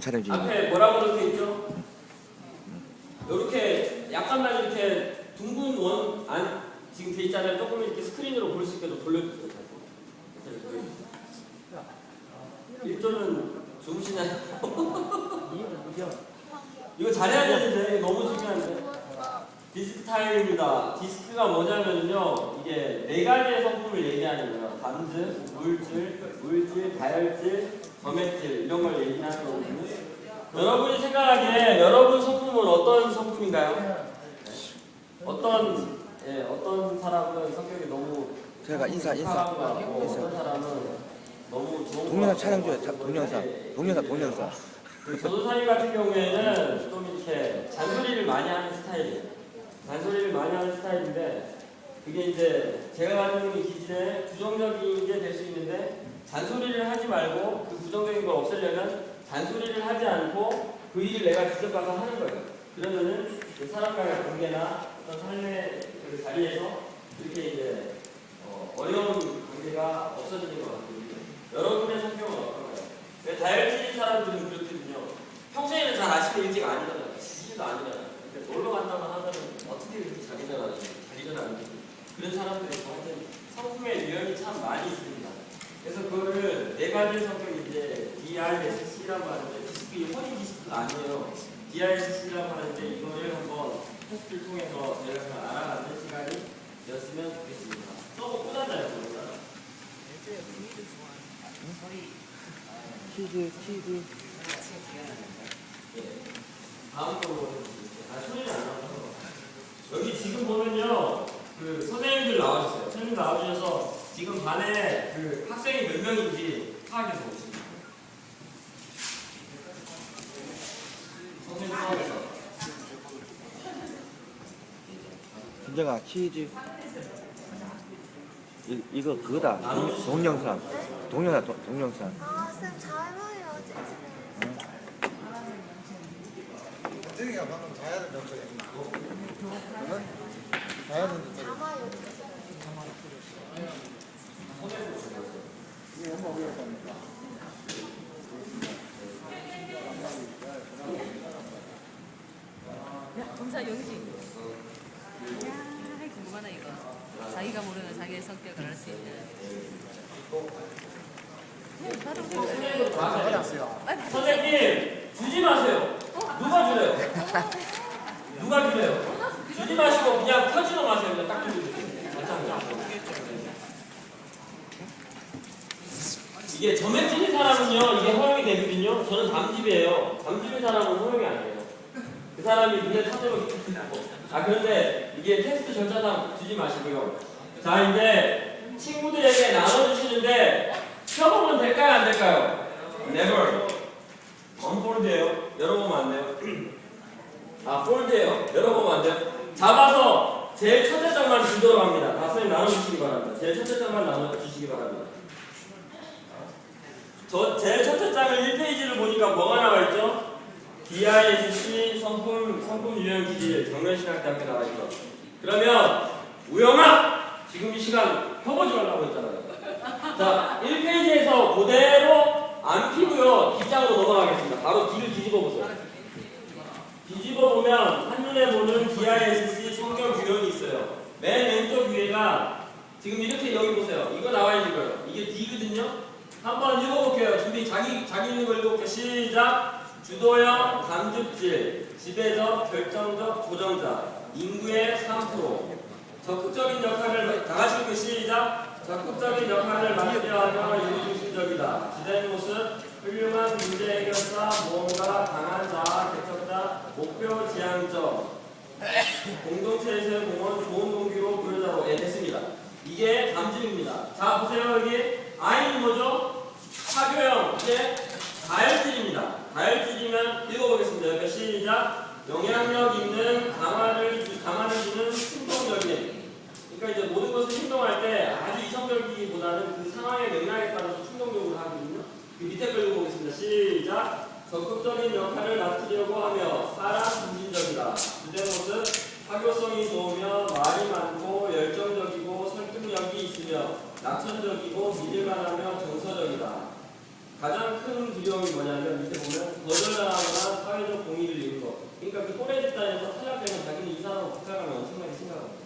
촬영 중입니다. 앞에 뭐라고 적혀 있죠? 이렇게 약간만 이렇게 둥근 원 안 지금 돼 있잖아요. 조금 이렇게 스크린으로 볼 수 있게 좀 돌려주세요. 일조는 주무시나요? 이거 잘해야 되는데 너무 중요한데. 디스크 타임입니다. 디스크가 뭐냐면요. 이게 네 가지의 성품을 얘기하는 거예요. 단질, 물질, 물질, 다혈질, 점액질 이런 걸 얘기하는 거거든요. 여러분이 생각하기에 여러분 성품은 어떤 성품인가요? 어떤 예, 어떤 사람은 성격이 너무 제가 인사 인사 하고 인사. 어떤 사람은 너무 좋은 동영상 것 촬영 같고 중에 자- 동영상 예, 동영상 동영상. 그 전도사님 같은 경우에는 좀 이렇게 잔소리를 많이 하는 스타일이에요. 잔소리를 많이 하는 스타일인데 그게 이제 제가 가지고 있는 기질에 부정적인 게 될 수 있는데 잔소리를 하지 말고 그 부정적인 걸 없애려면 잔소리를 하지 않고 그 일을 내가 직접 가서 하는 거예요. 그러면은 그 사람과의 관계나 어떤 삶의 그 자리에서 이렇게 이제 어, 어려운 관계가 없어지는 것 같거든요. 여러분의 성격은 어떤가요? 왜 다혈질인 사람들은 그렇거든요. 평소에는 잘 아침에 일찍 안 일어나요. 지지도 안 일어나요. 근데 놀러 간다고 하면은 어떻게 그렇게 잘 일어나지? 잘 일어나는지. 그런 사람들이 저한테 성품의 유형이 참 많이 있습니다. 그래서 그거를 네 가지 성격이 이제 DRSC라고 하는데 디스크, 이 혼인 디스크가 아니에요. DRSC라고 하는데 이거를 한번 테스트를 통해서 좀 알아가는 시간이었으면 좋겠습니다. 써고 끝났나요, 그러면? 치즈 치즈. 다음 거로 아 소리는 안 나와서 여기 지금 보면요 그 선생님들 나와주세요 선생님 나와주셔서 지금 반에 그 학생이 몇 명인지 파악해서 오십니다 선생님 파악해서 김정아 치즈. 이, 이거 그거다. 동, 동영상. 동영상 동, 동영상. 아, 쌤 잘해요, 찌찌. 정이가 방금 자야 된다고 그랬나? 자야 된다고 담아요, 찌찌. 이게 엄마 왜 갑니까? 야, 검사 영지. 야, 궁금하다 이거. 자기가 모르는 자기의 성격을 알 수 있는. 네, 바로 그래. 받았어요. 선생님 주지 마세요. 누가 주래요? 누가 주래요? 주지 마시고 그냥 펴지도 마세요. 그냥 딱 주세요. 이게 점액질인 사람은요 이게 허용이 되거든요. 저는 담집이에요. 담집인 사람은 허용이 안 돼요. 그 사람이 눈에 터지면 아 그런데 이게 테스트 절차상 주지 마시고요. 자 이제 친구들에게 나눠주시는데 펴보면 될까요 안 될까요? never. 언폴드예요. 열어보면 안 돼요? 아 폴드예요. 열어보면 안 돼요? 잡아서 제일 첫째 장만 주도록 합니다. 다 선생님 나눠주시기 바랍니다. 제일 첫째 장만 나눠주시기 바랍니다. 저 제일 첫째 장을 1페이지를 보니까 뭐가 나와 있죠? DISC 성품 성품 유형 기질 정면신학대학교 나와 있죠. 그러면 우영아 지금 이 시간 펴보지 말라고 했잖아요. 자 1페이지에서 그대로 안 피고요 뒷장으로 넘어가겠습니다. 바로 뒤를 뒤집어 보세요. 뒤집어 보면 한눈에 보는 DISC 성격 유형이 있어요. 맨 왼쪽 위에가 지금 이렇게 여기 보세요. 이거 나와 있는 거예요. 이게 D거든요. 한번 읽어볼게요. 준비 자기 자기 있는 거 읽어볼게요. 시작. 주도형, 담즙질, 지배적, 결정적, 조정자, 인구의 3%. 적극적인 역할을 다 같이 읽고 시작. 적극적인 역할을 맡으려 하며 인중심적이다. 주된 모습 훌륭한 문제 해결자, 모험가, 강한 자, 개척자, 목표 지향적. 공동체에서의 공헌 좋은 동기로 보여자로 예 됐습니다. 이게 담즙입니다. 자 보세요 여기 아이는 뭐죠? 사교형 이게 다혈질입니다. 다혈질이면 읽어보겠습니다. 여기 시작. 영향력 있는 강화를 주- 강화를 주는 충동적인. 그러니까 이제 모든 것을 행동할 때 아주 이성적이기보다는 그 상황의 맥락에 따라서 충동적으로 하거든요. 그 밑에 걸 읽어보겠습니다. 시작. 적극적인 역할을 맡으려고 하며 사람 중심적이다. 주된 모습 사교성이 좋으며 말이 많고 열정적이고 설득력이 있으며 낙천적이고 믿을만하며 정서적이다. 가장 큰 두려움이 뭐냐면 밑에 보면 거절당하거나 사회적 공의를 잃은 거. 그러니까 그 또래 집단에서 탈락되면 자기는 이 사람을 부탁하면 엄청나게 생각합니다.